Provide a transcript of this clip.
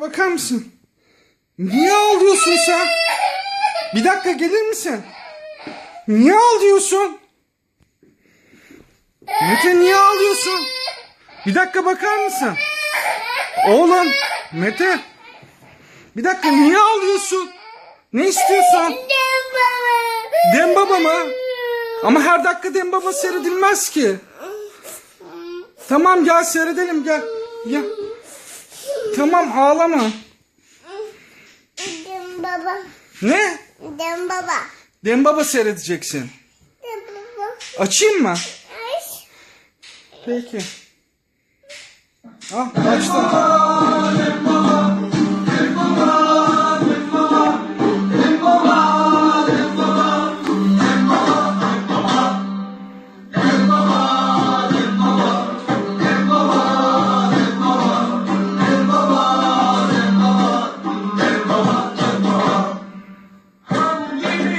Bakar mısın? Niye ağlıyorsun sen? Bir dakika gelir misin? Niye ağlıyorsun? Mete niye ağlıyorsun? Bir dakika bakar mısın? Oğlum Mete. Bir dakika niye ağlıyorsun? Ne istiyorsun? Dem baba mı? Ama her dakika Dem baba seyredilmez ki. Tamam gel seyredelim gel. Gel. Tamam ağlama. Dem baba. Ne? Dem baba. Dem baba seyredeceksin. Dem baba. Açayım mı? Ay. Peki. Ah açtım.